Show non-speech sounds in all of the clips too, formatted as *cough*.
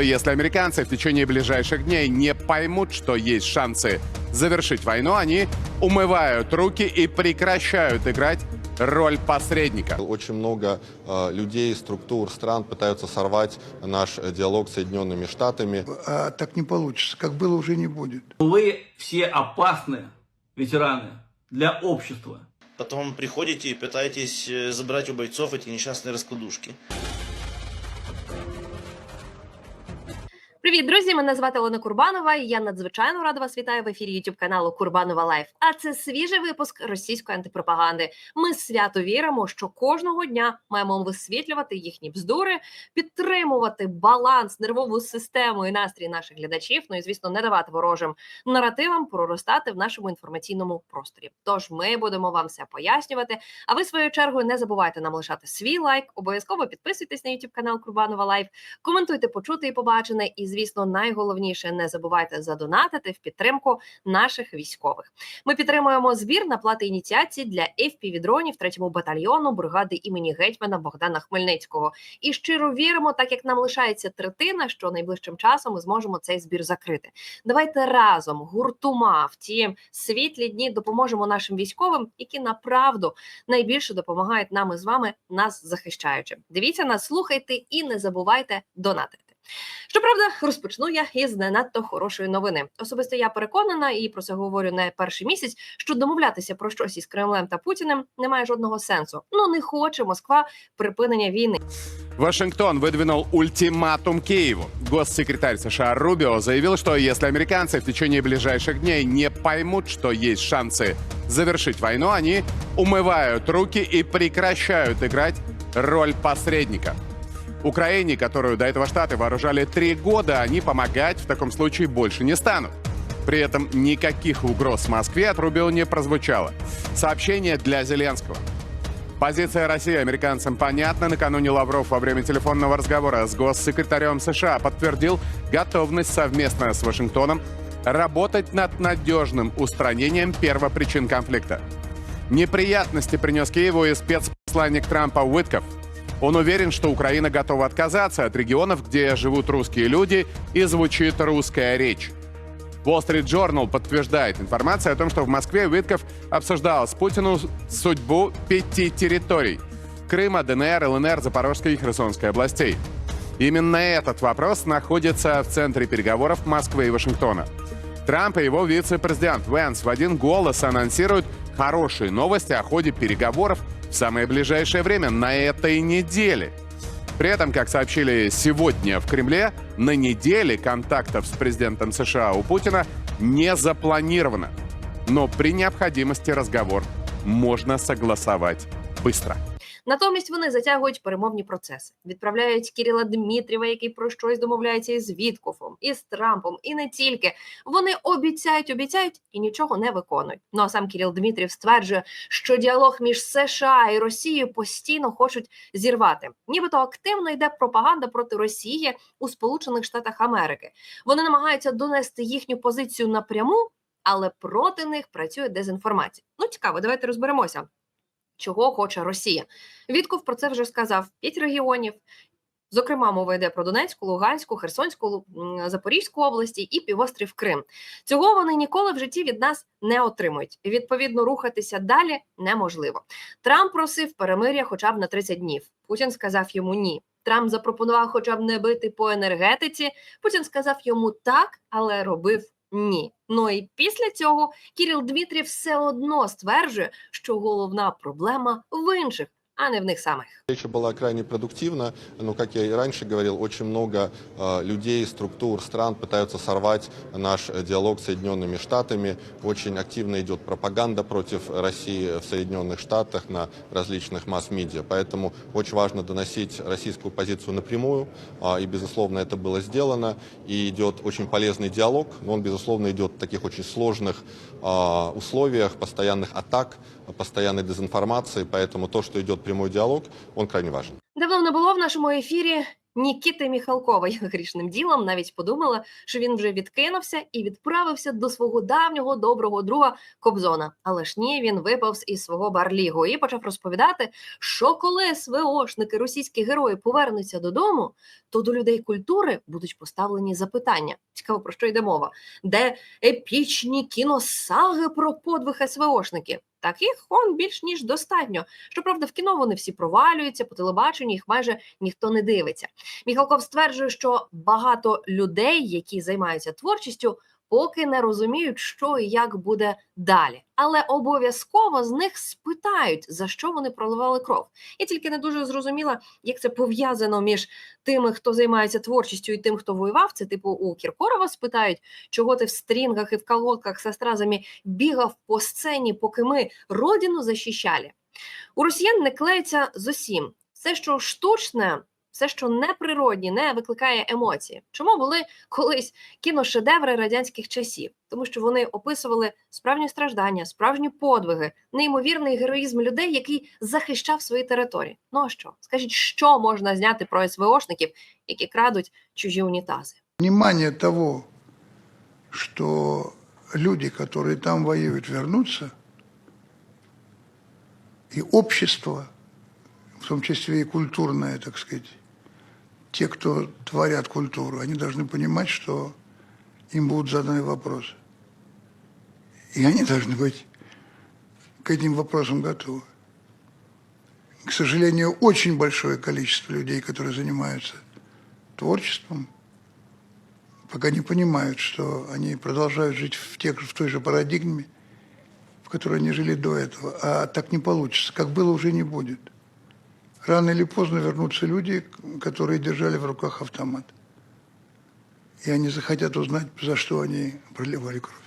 Если американцы в течение ближайших дней не поймут, что есть шансы завершить войну, они умывают руки и прекращают играть роль посредника. Очень много э, людей, структур, стран пытаются сорвать наш э, диалог с Соединенными Штатами. А так не получится. Как было, уже не будет. Вы все опасны, ветераны, для общества. Потом приходите и пытаетесь э, забрать у бойцов эти несчастные раскладушки. Привіт, друзі! Мене звати Олена Курбанова. і Я надзвичайно рада вас вітаю в ефірі youtube каналу Курбанова Лайф. А це свіжий випуск російської антипропаганди. Ми свято віримо, що кожного дня маємо висвітлювати їхні бздури, підтримувати баланс, нервову систему і настрій наших глядачів. Ну і звісно, не давати ворожим наративам проростати в нашому інформаційному просторі. Тож ми будемо вам все пояснювати. А ви своєю чергою не забувайте нам лишати свій лайк. Обов'язково підписуйтесь на youtube канал Курбанова Лайф. Коментуйте, почути і побачене. І звісно, найголовніше не забувайте задонатити в підтримку наших військових. Ми підтримуємо збір на плати ініціації для fpv дронів 3-му батальйону бригади імені гетьмана Богдана Хмельницького. І щиро віримо, так як нам лишається третина, що найближчим часом ми зможемо цей збір закрити. Давайте разом, гуртума в ті світлі дні допоможемо нашим військовим, які направду найбільше допомагають нам і з вами, нас захищаючи. Дивіться нас, слухайте і не забувайте донатити. Щоправда, розпочну я із не надто хорошої новини. Особисто я переконана, і про це говорю не перший місяць, що домовлятися про щось із Кремлем та Путіним немає жодного сенсу. Ну не хоче Москва припинення війни. Вашингтон выдвинул ультиматум Киеву. Госсекретарь США Рубио заявил, что если американцы в течение ближайших дней не поймут, что есть шансы завершить войну, они умывают руки и прекращают играть роль посредника. Украине, которую до этого Штаты вооружали три года, они помогать в таком случае больше не станут. При этом никаких угроз Москве от Рубио не прозвучало. Сообщение для Зеленского. Позиция России американцам понятна. Накануне Лавров во время телефонного разговора с госсекретарем США подтвердил готовность совместно с Вашингтоном работать над надежным устранением первопричин конфликта. Неприятности принес Киеву и спецпосланник Трампа Уитков. Он уверен, что Украина готова отказаться от регионов, где живут русские люди и звучит русская речь. Wall Street Journal подтверждает информацию о том, что в Москве Уитков обсуждал с Путину судьбу пяти территорий – Крыма, ДНР, ЛНР, Запорожской и Херсонской областей. Именно этот вопрос находится в центре переговоров Москвы и Вашингтона. Трамп и его вице-президент Вэнс в один голос анонсируют хорошие новости о ходе переговоров в самое ближайшее время, на этой неделе. При этом, как сообщили сегодня в Кремле, на неделе контактов с президентом США у Путина не запланировано. Но при необходимости разговор можно согласовать быстро. Натомість вони затягують перемовні процеси, відправляють Кіріла Дмитрєва, який про щось домовляється із Віткофом, із Трампом, і не тільки. Вони обіцяють, обіцяють і нічого не виконують. Ну а сам Кіріл Дмитрів стверджує, що діалог між США і Росією постійно хочуть зірвати. Нібито активно йде пропаганда проти Росії у Сполучених Штатах Америки. Вони намагаються донести їхню позицію напряму, але проти них працює дезінформація. Ну цікаво, давайте розберемося. Чого хоче Росія? Вітков про це вже сказав: п'ять регіонів. Зокрема, мова йде про Донецьку, Луганську, Херсонську, Запорізьку області і півострів Крим. Цього вони ніколи в житті від нас не отримують. Відповідно, рухатися далі неможливо. Трамп просив перемир'я хоча б на 30 днів. Путін сказав йому ні. Трамп запропонував хоча б не бити по енергетиці. Путін сказав йому так, але робив ні. Ну і після цього Кіріл Дмитрів все одно стверджує, що головна проблема в інших, а не в них самих. Встреча была крайне продуктивна, но, как я и раньше говорил, очень много э, людей, структур, стран пытаются сорвать наш э, диалог с Соединенными Штатами. Очень активно идет пропаганда против России в Соединенных Штатах на различных масс-медиа. Поэтому очень важно доносить российскую позицию напрямую, а, и, безусловно, это было сделано. И идет очень полезный диалог, но он, безусловно, идет в таких очень сложных а, условиях, постоянных атак, постоянной дезинформации. Поэтому то, что идет прямой диалог, он крайне важен. Давно не було в нашому ефірі Нікіти Міхалкова *laughs* я грішним ділом навіть подумала, що він вже відкинувся і відправився до свого давнього доброго друга Кобзона. Але ж ні, він виповз із свого барлігу і почав розповідати, що коли СВОшники, російські герої повернуться додому, то до людей культури будуть поставлені запитання. Цікаво, про що йде мова? Де епічні кіносаги про подвиг СВОшників? Таких он більш ніж достатньо. Щоправда, в кіно вони всі провалюються, по телебаченню їх майже ніхто не дивиться. Міхалков стверджує, що багато людей, які займаються творчістю, поки не розуміють, що і як буде далі. Але обов'язково з них спитають, за що вони проливали кров. Я тільки не дуже зрозуміла, як це пов'язано між тими, хто займається творчістю, і тим, хто воював. Це типу у Кіркорова спитають, чого ти в стрінгах і в колодках з стразами бігав по сцені, поки ми родину захищали. У росіян не клеїться з усім. Все, що штучне, все, що неприродні, не викликає емоції. Чому були колись кіношедеври радянських часів? Тому що вони описували справжні страждання, справжні подвиги, неймовірний героїзм людей, який захищав свої території. Ну а що? Скажіть, що можна зняти про СВОшників, які крадуть чужі унітази? Понимание того, что люди, которые там воюют, вернутся, и общество, в том числе и культурное, так сказать, те, кто творят культуру, они должны понимать, что им будут заданы вопросы. И они должны быть к этим вопросам готовы. К сожалению, очень большое количество людей, которые занимаются творчеством, пока не понимают, что они продолжают жить в, тех, в той же парадигме, в которой они жили до этого. А так не получится. Как было, уже не будет. Рано или поздно вернутся люди, которые держали в руках автомат. И они захотят узнать, за что они проливали кровь.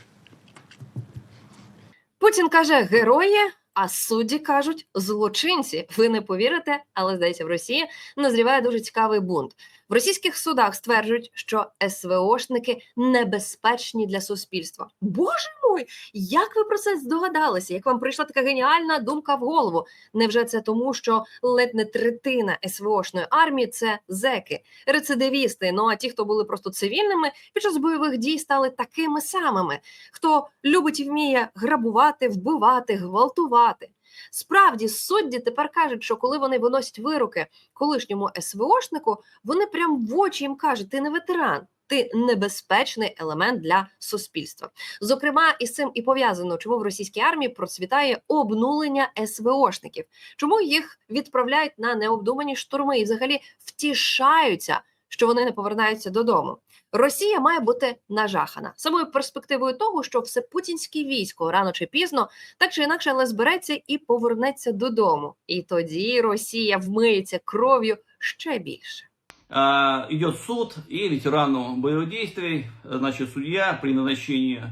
Путін каже герої, а судді кажуть злочинці. Ви не повірите, але здається, в Росії назріває дуже цікавий бунт. В російських судах стверджують, що СВОшники небезпечні для суспільства. Боже мой, як ви про це здогадалися? Як вам прийшла така геніальна думка в голову? Невже це тому, що ледь не третина СВОшної армії це зеки, рецидивісти? Ну а ті, хто були просто цивільними, під час бойових дій стали такими самими, хто любить і вміє грабувати, вбивати, гвалтувати. Справді, судді тепер кажуть, що коли вони виносять вироки колишньому СВОшнику, вони прям в очі їм кажуть: ти не ветеран, ти небезпечний елемент для суспільства. Зокрема, із цим і пов'язано, чому в російській армії процвітає обнулення СВОшників, чому їх відправляють на необдумані штурми і взагалі втішаються, що вони не повернаються додому. Росія має бути нажахана самою перспективою того, що все путінське військо рано чи пізно так чи інакше але збереться і повернеться додому. І тоді Росія вмиється кров'ю ще більше. А, идет суд, и ветерану боевых действий, значит, судья при назначении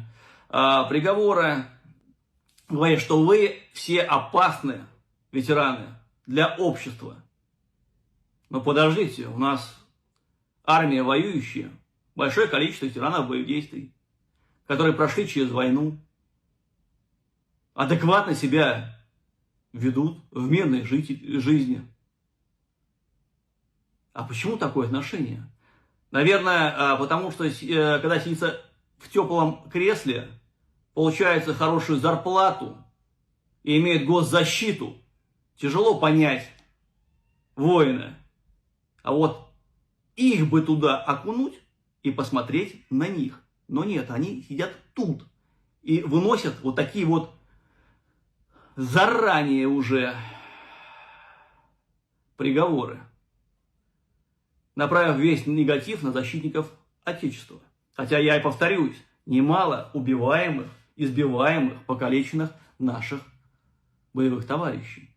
а, приговора говорит, что вы все опасны, ветераны, для общества. Но подождите, у нас армия воюющая, большое количество ветеранов боевых действий, которые прошли через войну, адекватно себя ведут в мирной жизни. А почему такое отношение? Наверное, а, потому что э, когда сидится в теплом кресле, получается хорошую зарплату и имеет госзащиту, тяжело понять воина. А вот их бы туда окунуть и посмотреть на них. Но нет, они сидят тут и выносят вот такие вот заранее уже приговоры направив весь негатив на защитников Отечества. Хотя я и повторюсь, немало убиваемых, избиваемых, покалеченных наших боевых товарищей.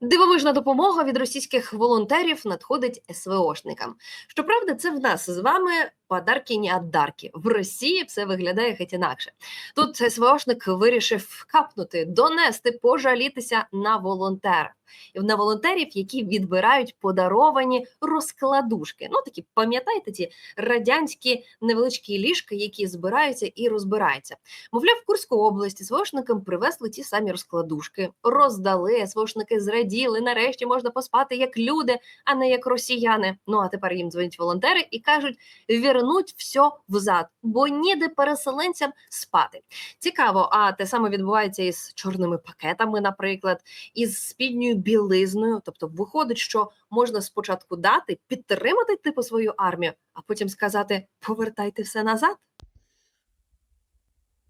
Дивовижна допомога від російських волонтерів надходить СВОшникам. Щоправда, це в нас з вами подарки не отдарки. В Росії все виглядає геть інакше. Тут СВОшник вирішив капнути, донести, пожалітися на волонтера. на волонтерів, які відбирають подаровані розкладушки. Ну такі пам'ятаєте ті радянські невеличкі ліжка, які збираються і розбираються. Мовляв, в Курську області свошникам привезли ті самі розкладушки, роздали, свошники зраділи. Нарешті можна поспати як люди, а не як росіяни. Ну а тепер їм дзвонять волонтери і кажуть: вірнуть все взад, бо ніде переселенцям спати. Цікаво, а те саме відбувається із чорними пакетами, наприклад, із спідньою білизною. Тобто, виходить, що можна спочатку дати, підтримати типу свою армію, а потім сказати: повертайте все назад.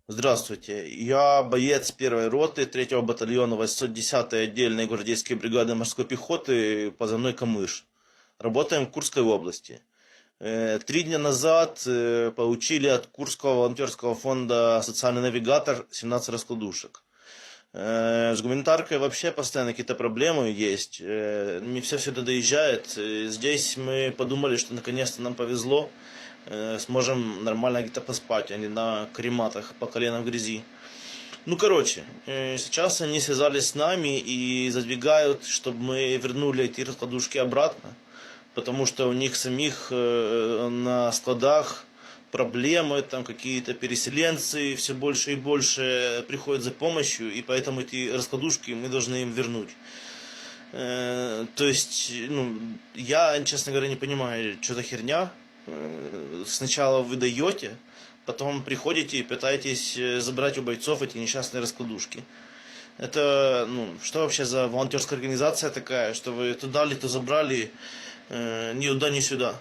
Здравствуйте, я боец первой роты 3 батальона 810-й отдельной гвардейской бригады морской пехоты, позывной Камыш. Работаем в Курской области. Э, Три дня назад э, получили от Курского волонтерского фонда «Социальный навигатор» 17 раскладушек. Э, С гуманитаркой вообще постоянно какие-то проблемы есть. Не все сюда доезжает. Здесь мы подумали, что наконец-то нам повезло. Сможем нормально где-то поспать, а не на карематах по колено в грязи. Ну, короче, сейчас они связались с нами и задвигают, чтобы мы вернули эти раскладушки обратно, потому что у них самих э, на складах проблемы, там какие-то переселенцы все больше и больше приходят за помощью, и поэтому эти раскладушки мы должны им вернуть. Э, То есть, ну, я, честно говоря, не понимаю, что за херня. Э, Сначала вы даете, потом приходите и пытаетесь забрать у бойцов эти несчастные раскладушки. Это, ну, что вообще за волонтерская организация такая, что вы то дали, то забрали, э, ни туда, ни сюда.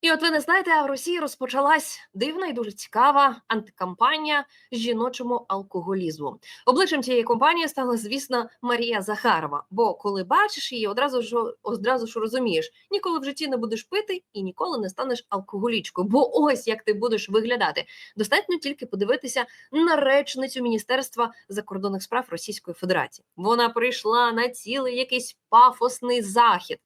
І от ви не знаєте, а в Росії розпочалась дивна і дуже цікава антикампанія жіночому алкоголізму. Обличчям цієї компанії стала, звісно, Марія Захарова. Бо коли бачиш її, одразу ж одразу ж розумієш, ніколи в житті не будеш пити і ніколи не станеш алкоголічкою. Бо ось як ти будеш виглядати. Достатньо тільки подивитися на речницю Міністерства закордонних справ Російської Федерації. Вона прийшла на цілий якийсь пафосний захід.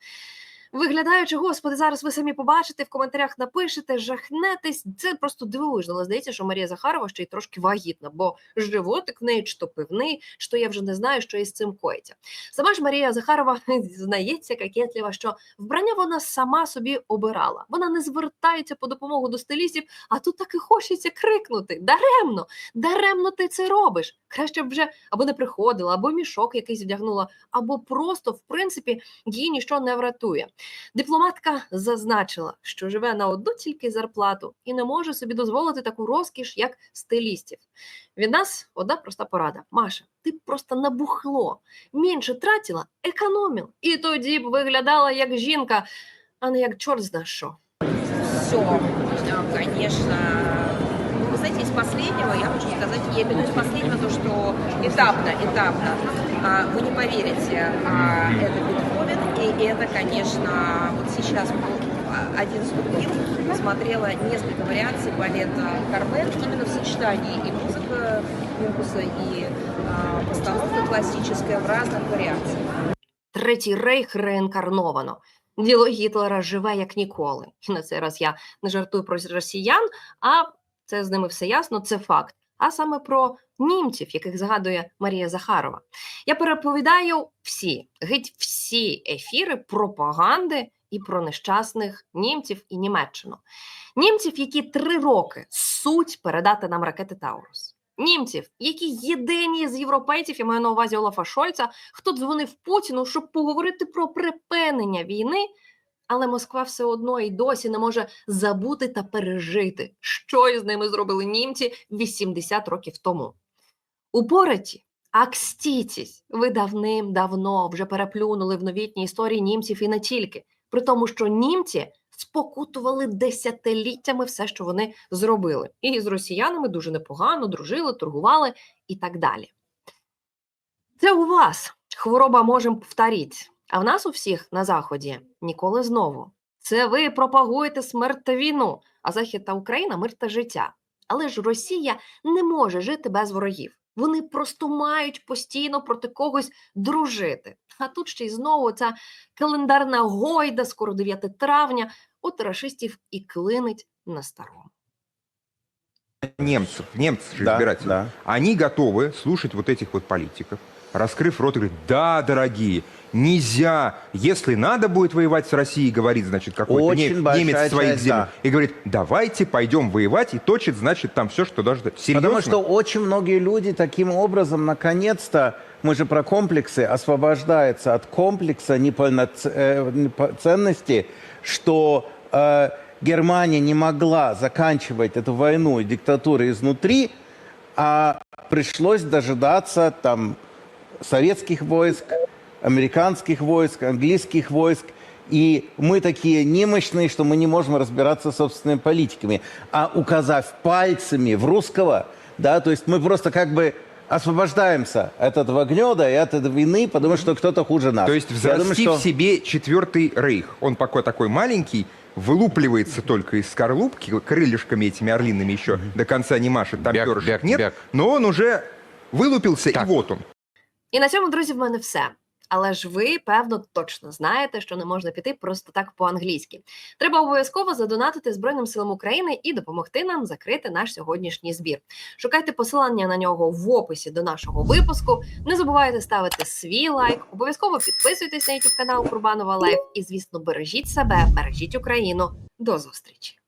Виглядаючи, господи, зараз ви самі побачите в коментарях, напишете, жахнетесь. Це просто дивовижно. Здається, що Марія Захарова ще й трошки вагітна, бо животик в неї чи то пивний, що я вже не знаю, що із цим коїться. Сама ж Марія Захарова *laughs* знається кокетливо, що вбрання вона сама собі обирала. Вона не звертається по допомогу до стилістів, а тут так і хочеться крикнути: даремно, даремно ти це робиш. Краще б вже або не приходила, або мішок якийсь вдягнула, або просто, в принципі, її ніщо не врятує. Дипломатка зазначила, що живе на одну тільки зарплату і не може собі дозволити таку розкіш, як стилістів. Від нас одна проста порада. Маша, ти б просто набухло, менше тратила, економила. І тоді б виглядала як жінка, а не як чорт зна що. все, конечно. Ну, Вы знаете, из последнего я хочу сказать, я имею в виду из последнего то, что этапно, этапно. А, Вы не поверите, а, это Бетховен, и это, конечно, вот сейчас был а, один ступил, смотрела несколько вариаций балета Кармен именно в сочетании и музыка Мюкуса, и а, постановка классическая в разных вариациях. Третій рейх реінкарновано. Діло Гітлера живе як ніколи. І на *laughs* цей раз я не жартую про росіян, а це з ними все ясно, це факт. А саме про німців, яких згадує Марія Захарова. Я переповідаю всі, геть всі ефіри пропаганди і про нещасних німців і Німеччину. Німців, які три роки суть передати нам ракети Таурус. Німців, які єдині з європейців, я маю на увазі Олафа Шольца, хто дзвонив Путіну, щоб поговорити про припинення війни, але Москва все одно і досі не може забути та пережити, що із ними зробили німці 80 років тому. Упораті, акстітість, ви давним-давно вже переплюнули в новітній історії німців і не тільки, при тому, що німці спокутували десятиліттями все, що вони зробили, і з росіянами дуже непогано дружили, торгували і так далі. Це у вас. Хвороба можемо повторити, а в нас у всіх на заході ніколи знову. Це ви пропагуєте смерть та війну, а Захід та Україна мир та життя. Але ж Росія не може жити без ворогів. Вони просто мають постійно проти когось дружити. А тут ще й знову ця календарна гойда, скоро 9 травня, от рашистів і клинить на старому. немцев, немцев же Да, избирателей, да. они готовы слушать вот этих вот политиков, раскрыв рот, говорит, да, дорогие, нельзя, если надо будет воевать с Россией, говорит, значит, какой-то не- немец своих часть, землях, да. и говорит, давайте пойдем воевать, и точит, значит, там все, что должно. Серьезно? Потому что очень многие люди таким образом, наконец-то, мы же про комплексы, освобождаются от комплекса неполноц- э, неполноценности, что э, Германия не могла заканчивать эту войну и диктатуру изнутри, а пришлось дожидаться там советских войск, американских войск, английских войск. И мы такие немощные, что мы не можем разбираться с собственными политиками. А указав пальцами в русского, да, то есть мы просто как бы освобождаемся от этого гнеда и от этой вины, потому что кто-то хуже нас. То есть взрастив думаю, что- себе четвертый рейх. Он такой, такой маленький, вылупливается только из скорлупки, крылышками этими орлиными еще до конца не машет, там Бяк, перышек бяк, нет, бяк. но он уже вылупился, Так. и вот он. І на цьому, друзі, в мене все. Але ж ви, певно, точно знаєте, що не можна піти просто так по-англійськи. Треба обов'язково задонатити Збройним силам України і допомогти нам закрити наш сьогоднішній збір. Шукайте посилання на нього в описі до нашого випуску. Не забувайте ставити свій лайк, обов'язково підписуйтесь на YouTube канал Курбанова Лайф і, звісно, бережіть себе, бережіть Україну. До зустрічі!